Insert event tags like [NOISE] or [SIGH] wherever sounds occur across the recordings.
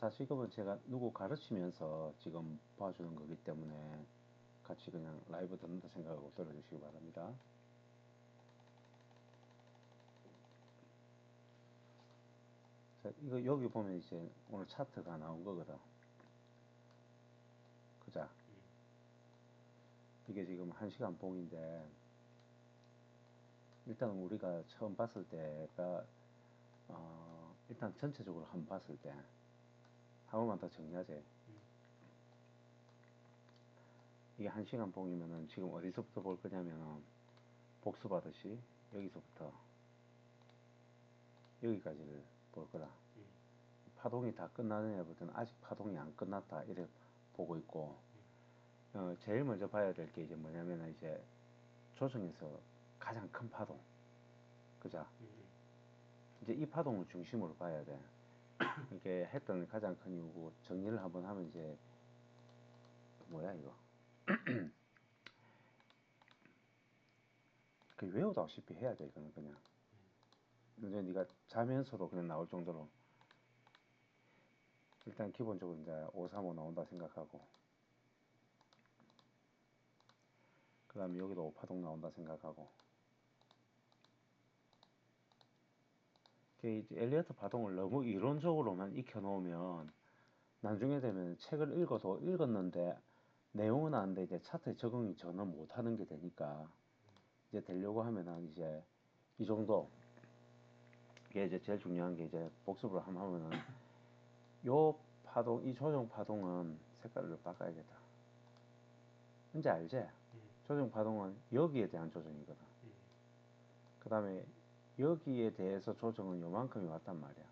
자식금은 제가 누구 가르치면서 지금 봐주는 거기 때문에 같이 그냥 라이브 듣는다 생각하고 들어주시기 바랍니다. 자, 이거 여기 보면 이제 오늘 차트가 나온 거거든. 그자? 이게 지금 1시간 봉인데 일단 우리가 처음 봤을 때가 어, 일단 전체적으로 한번 봤을 때 한 번만 더 정리하지. 이게 1시간 봉이면은 지금 어디서부터 볼 거냐면은 복수받듯이 여기서부터 여기까지를 볼 거다. 파동이 다 끝나느냐 보다는 아직 파동이 안 끝났다 이래 보고 있고 어, 제일 먼저 봐야 될 게 이제 뭐냐면 이제 조정에서 가장 큰 파동 그죠? 이제 이 파동을 중심으로 봐야 돼. 이게 했던 가장 큰 이유고 정리를 한번 하면 이제 뭐야 이거? [CLEARS THROAT] 그 외우다시피 해야 돼 이거는 그냥. 이제 네가 자면서도 그냥 나올 정도로 일단 기본적으로 이제 535 나온다 생각하고 그 다음에 여기도 5파동 나온다 생각하고 이제 엘리어트 파동을 너무 이론적으로만 익혀놓으면 나중에 되면 책을 읽어도 읽었는데 내용은 아는데 이제 차트에 적응이 전혀 못하는 게 되니까 이제 되려고 하면은 이제 이 정도 이게 이제 제일 중요한 게 이제 복습을 하면은 요 파동 이 조정 파동은 색깔을 바꿔야겠다. 이제 알지? 조정 파동은 여기에 대한 조정이거든. 그 다음에 여기에 대해서 조정은 요만큼이 왔단 말이야.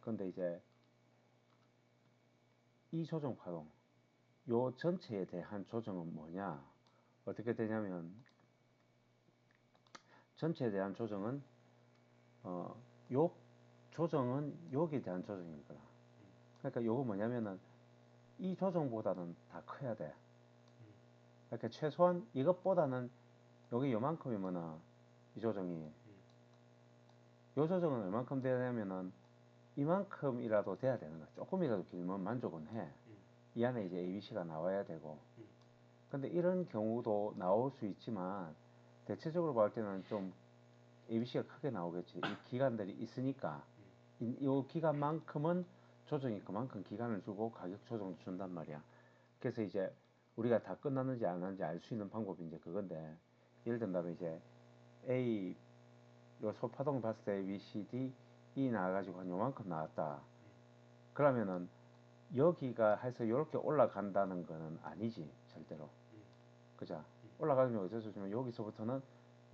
근데 이제 이 조정 파동, 요 전체에 대한 조정은 뭐냐? 어떻게 되냐면 전체에 대한 조정은 어, 요 조정은 여기에 대한 조정이거든. 그러니까 요거 뭐냐면은 이 조정보다는 다 커야 돼. 그러니까 최소한 이것보다는 여기 요만큼이면은 이 조정이 요 조정은 얼만큼 돼야 되냐면은 이만큼이라도 돼야 되는 거야. 조금이라도 길면 만족은 해. 이 안에 이제 ABC가 나와야 되고. 근데 이런 경우도 나올 수 있지만 대체적으로 볼 때는 좀 ABC가 크게 나오겠지. 이 기간들이 있으니까 이, 이 기간만큼은 조정이 그만큼 기간을 주고 가격 조정도 준단 말이야. 그래서 이제 우리가 다 끝났는지 안 하는지 알 수 있는 방법이 이제 그건데 예를 든다면 이제 A 요 소파동 봤을 때 A, B, C, D, E 나와가지고 한 요만큼 나왔다. 그러면은 여기가 해서 이렇게 올라간다는 거는 아니지 절대로. 그죠? 올라가는 게 어쩔 수 없지만 여기서부터는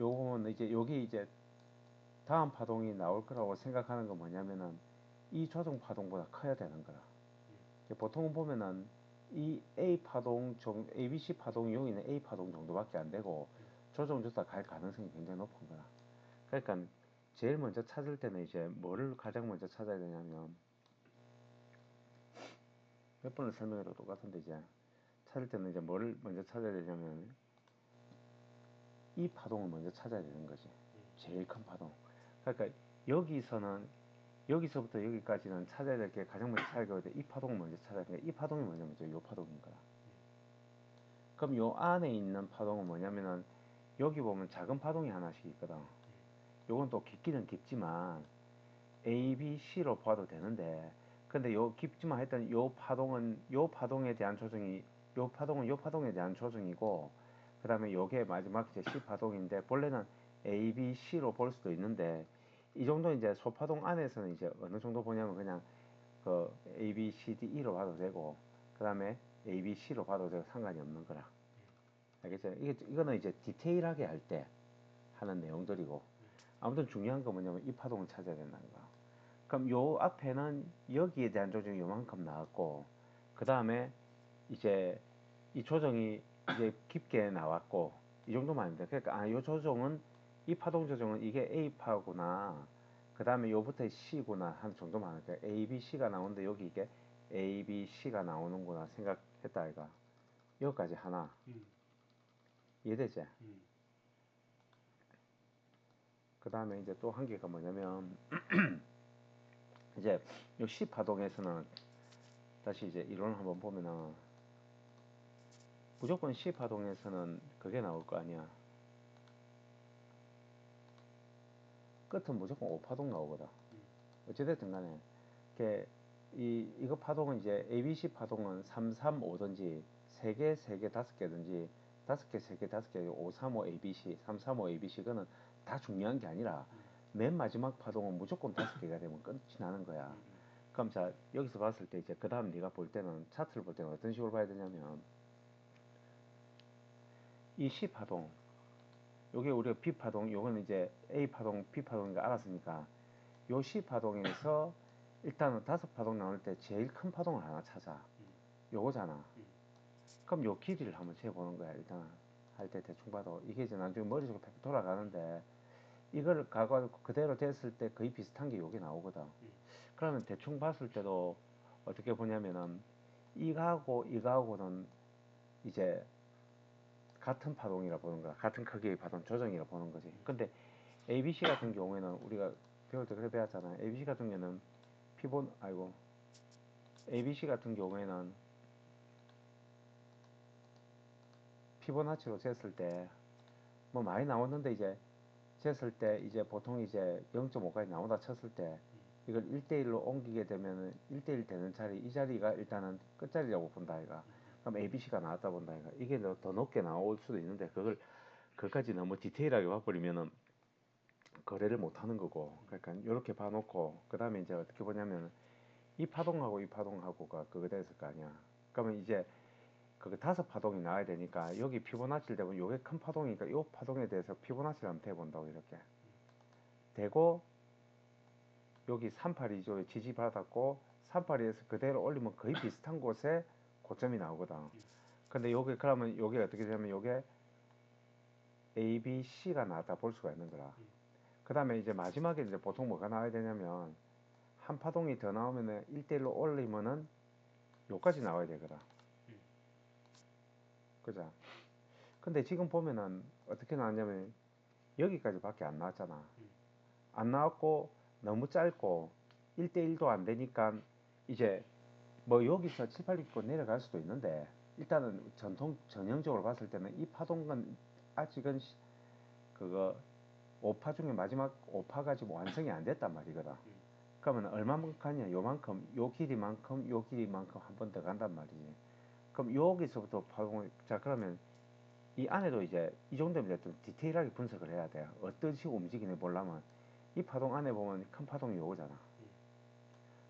요거는 이제 여기 이제 다음 파동이 나올 거라고 생각하는 건 뭐냐면은 이 조정 파동보다 커야 되는 거라. 보통 보면은 이 A 파동 정 ABC 파동 여기는 A 파동 정도밖에 안 되고 조정 주다 갈 가능성이 굉장히 높은 거라. 그러니까 제일 먼저 찾을 때는 이제 뭐를 가장 먼저 찾아야 되냐면 몇 번을 설명해도 똑같은데 이제 찾을 때는 이제 뭐를 먼저 찾아야 되냐면 이 파동을 먼저 찾아야 되는 거지. 제일 큰 파동. 그러니까 여기서는 여기서부터 여기까지는 찾아야 될 게 가장 먼저 찾아야 되는데 이 파동을 먼저 찾아야 돼. 이 파동이 뭐냐면 요 파동인 거야. 그럼 요 안에 있는 파동은 뭐냐면은 여기 보면 작은 파동이 하나씩 있거든. 요건 또 깊기는 깊지만 A, B, C로 봐도 되는데 근데 요 깊지만 하여튼 요 파동은 요 파동에 대한 조정이 요 파동은 요 파동에 대한 조정이고 그 다음에 요게 마지막 이제 C 파동인데 본래는 A, B, C로 볼 수도 있는데 이 정도 이제 소파동 안에서는 이제 어느 정도 보냐면 그냥 그 A, B, C, D, E로 봐도 되고 그 다음에 A, B, C로 봐도 되고 상관이 없는 거라 알겠죠? 이게 이거는 이제 디테일하게 할 때 하는 내용들이고 아무튼 중요한 건 뭐냐면 이 파동을 찾아야 된다는 거. 그럼 요 앞에는 여기에 대한 조정이 요만큼 나왔고 그 다음에 이제 이 조정이 이제 깊게 나왔고 이 정도만 아닙니다. 그러니까 아, 요 조정은 이 파동 조정은 이게 A파구나. 그 다음에 요부터 C구나 한 정도만 할게요. A, B, C가 나오는데 여기 이게 A, B, C가 나오는구나 생각했다 아이가. 여기까지 하나. 음, 이해되지? 음, 그 다음에 이제 또 한 개가 뭐냐면 [CLEARS THROAT] 이제 요 C 파동에서는 다시 이제 이론을 한번 보면은 무조건 C 파동에서는 그게 나올 거 아니야. 끝은 무조건 O 파동 나오거든. 어찌됐든 간에 이게 이 이거 파동은 이제 ABC 파동은 3, 3, 5든지 3개, 3개, 5개든지 5개, 3개, 5개, 5, 3, 5 ABC, 3, 3, 5 ABC 그거는 다 중요한 게 아니라 맨 마지막 파동은 무조건 5개가 되면 끝이 나는 거야. 그럼 자 여기서 봤을 때 이제 그 다음 네가 볼 때는 차트를 볼 때는 어떤 식으로 봐야 되냐면 이 C 파동 요게 우리가 B 파동 요거는 이제 A 파동 B 파동인가 알았으니까? 요 C 파동에서 일단은 다섯 파동 나올 때 제일 큰 파동을 하나 찾아. 요거잖아. 그럼 요 길이를 한번 재보는 거야 일단 할 때 대충 봐도 이게 이제 나중에 머릿속에 팩 돌아가는데 이걸 가가지고 그대로 됐을 때 거의 비슷한 게 요게 나오거든 그러면 대충 봤을 때도 어떻게 보냐면은 이거하고 이거하고는 이제 같은 파동이라 보는 거야. 같은 크기의 파동 조정이라 보는 거지. 근데 ABC 같은 경우에는 우리가 배울 때 그래 배웠잖아. ABC 같은 경우에는 피본 아이고 ABC 같은 경우에는 피보나치로 쟀을 때 뭐 많이 나왔는데 이제 쟀을 때 이제 보통 이제 0.5까지 나온다 쳤을 때 이걸 1대1로 옮기게 되면은 1대1 되는 자리 이 자리가 일단은 끝자리라고 본다 이가 그럼 ABC가 나왔다 본다 이가 이게 더, 더 높게 나올 수도 있는데 그걸 그까지 너무 디테일하게 봐버리면은 거래를 못 하는 거고. 그러니까 이렇게 봐놓고 그 다음에 이제 어떻게 보냐면 이 파동하고 이 파동하고가 그거 됐을 거 아니야. 그러면 이제 그 다섯 파동이 나와야 되니까 여기 피보나치를 대면 요게 큰 파동이니까 요 파동에 대해서 피보나치를 한번 대본다고 이렇게. 되고 여기 38이죠 지지받았고 38에서 그대로 올리면 거의 비슷한 곳에 고점이 나오거든. 근데 요게 그러면 요게 어떻게 되냐면 요게 A, B, C가 나왔다 볼 수가 있는 거라. 그 다음에 이제 마지막에 이제 보통 뭐가 나와야 되냐면 한 파동이 더 나오면은 1대1로 올리면은 요까지 나와야 되거든 그죠? 근데 지금 보면은 어떻게 나왔냐면 여기까지밖에 안 나왔잖아. 안 나왔고 너무 짧고 1대1도 안 되니까 이제 뭐 여기서 7, 8, 6번 내려갈 수도 있는데 일단은 전통 전형적으로 봤을 때는 이 파동은 아직은 시- 그거 5파 중에 마지막 5파 가지고 완성이 안 됐단 말이거든. 그러면 얼마만큼 가냐? 요만큼, 요 길이만큼, 요 길이만큼 한 번 더 간단 말이지. 그럼 여기서부터 파동을 자 그러면 이 안에도 이제 이 정도면 좀 디테일하게 분석을 해야 돼요. 어떤 식으로 움직이는지 보려면 이 파동 안에 보면 큰 파동이 요거잖아.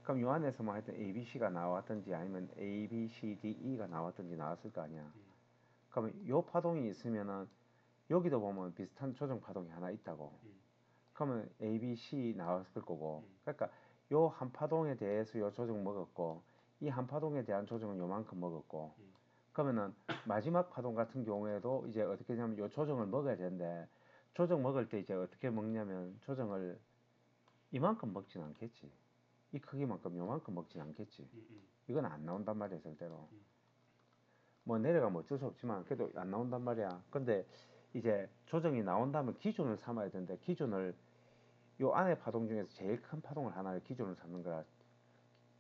그럼 요 안에서 뭐 하여튼 A, B, C가 나왔든지 아니면 A, B, C, D, E가 나왔든지 나왔을 거 아니야. 그러면 요 파동이 있으면은 여기도 보면 비슷한 조정 파동이 하나 있다고. 그러면 A, B, C 나왔을 거고. 그러니까 요 한 파동에 대해서 요 조정 먹었고 이 한 파동에 대한 조정은 요만큼 먹었고. 그러면은 마지막 파동 같은 경우에도 이제 어떻게 하냐면 요 조정을 먹어야 되는데 조정 먹을 때 이제 어떻게 먹냐면 조정을 이만큼 먹진 않겠지. 이 크기만큼 요만큼 먹진 않겠지. 이건 안 나온단 말이야 절대로. 뭐 내려가면 어쩔 수 없지만 그래도 안 나온단 말이야. 근데 이제 조정이 나온다면 기준을 삼아야 되는데 기준을 요 안에 파동 중에서 제일 큰 파동을 하나를 기준으로 삼는 거라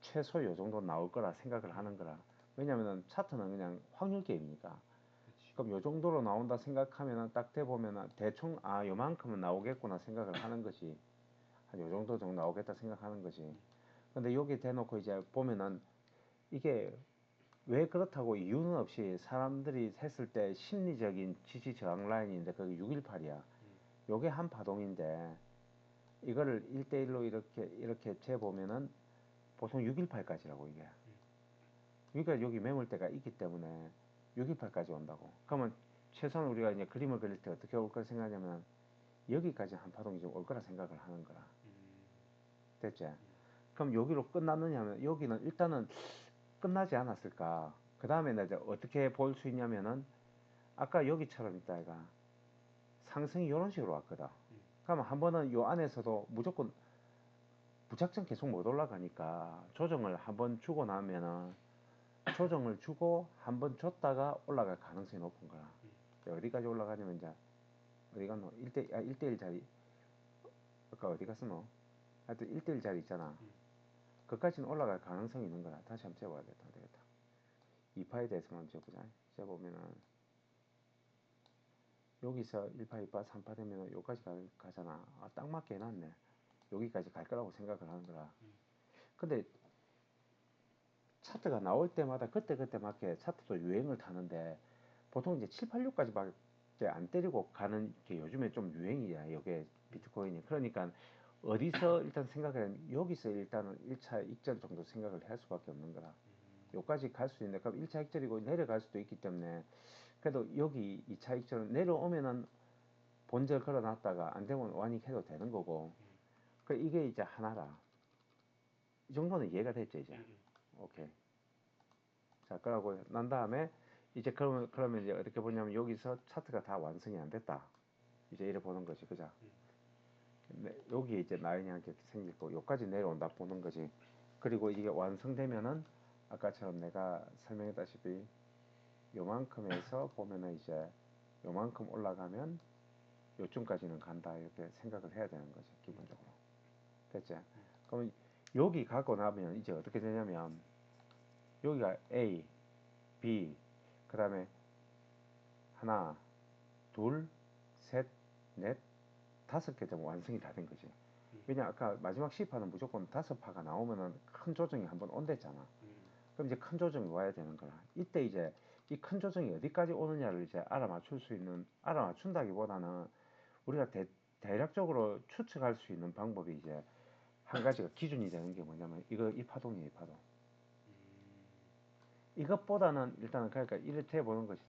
최소 요 정도 나올 거라 생각을 하는 거라. 왜냐면은 차트는 그냥 확률 게임이니까. 그럼 요 정도로 나온다 생각하면은 딱 돼보면은 대충 아 요만큼은 나오겠구나 생각을 하는 거지. 한 요 정도 정도 나오겠다 생각하는 거지. 근데 여기 대놓고 이제 보면은 이게 왜 그렇다고 이유는 없이 사람들이 했을 때 심리적인 지지 저항 라인인데 그게 618이야. 요게 한 파동인데 이거를 1대1로 이렇게 이렇게 재보면은 보통 618까지라고 이게. 그러니까 여기 매물대가 있기 때문에 618까지 온다고. 그러면 최소한 우리가 이제 그림을 그릴 때 어떻게 올 걸 생각하냐면 여기까지 한 파동이 좀 올 거라 생각을 하는 거라. 됐지? 그럼 여기로 끝났느냐 하면 여기는 일단은 끝나지 않았을까. 그 다음에 이제 어떻게 볼 수 있냐면은 아까 여기처럼 있다 이가 상승이 이런 식으로 왔거든. 그러면 한 번은 요 안에서도 무조건 무작정 계속 못 올라가니까 조정을 한번 주고 나면은 조정을 주고 한번 줬다가 올라갈 가능성이 높은 거야. 어디까지 올라가냐면 이제 어디 갔노? 1대, 아, 1대1 자리. 아까 어디 너? 하여튼 1대1 자리 있잖아. 그까지는 올라갈 가능성이 있는 거라 다시 한번 재봐야겠다 안 되겠다 2파에 대해서만 한번 재보자 재보면은 여기서 1파 2파 3파 되면은 여기까지 가, 가잖아 아, 딱 맞게 해놨네 여기까지 갈 거라고 생각을 하는 거라 음. 근데 차트가 나올 때마다 그때그때 맞게 차트도 유행을 타는데 보통 이제 7, 8, 6까지밖에 안 때리고 가는 게 요즘에 좀 유행이야 이게 비트코인이 그러니까 어디서 일단 생각을 여기서 일단은 1차 익절 정도 생각을 할 수밖에 없는 거라 음. 요까지 갈 수 있는데 그럼 1차 익절이고 내려갈 수도 있기 때문에 그래도 여기 2차 익절은 내려오면은 본절 걸어놨다가 안 되면 완익해도 되는 거고 그 이게 이제 하나라 이 정도는 이해가 됐죠 이제. 음, 음. 오케이. 자 그러고 난 다음에 이제 그러면 그러면 이제 어떻게 보냐면 여기서 차트가 다 완성이 안 됐다. 이제 이래 보는 거지 그죠? 네, 여기 이제 라인이 이렇게 생길 거 여기까지 내려온다 보는 거지. 그리고 이게 완성되면은 아까처럼 내가 설명했다시피 요만큼에서 보면은 이제 요만큼 올라가면 요쯤까지는 간다 이렇게 생각을 해야 되는 거지 기본적으로 됐지? 그러면 여기 가고 나면 이제 어떻게 되냐면 여기가 A, B, 그 다음에 하나, 둘, 셋, 넷, 다섯 개 되면 완성이 다 된 거지. 왜냐 아까 마지막 C파는 무조건 다섯 파가 나오면은 큰 조정이 한번 온댔잖아. 음. 그럼 이제 큰 조정이 와야 되는 거라. 이때 이제 이 큰 조정이 어디까지 오느냐를 이제 알아맞출 수 있는 알아맞춘다기보다는 우리가 대, 대략적으로 추측할 수 있는 방법이 이제 한 가지가 기준이 되는 게 뭐냐면 이거 이 파동이에요 이 파동. 음. 이것보다는 일단은 그러니까 이렇게 보는 것이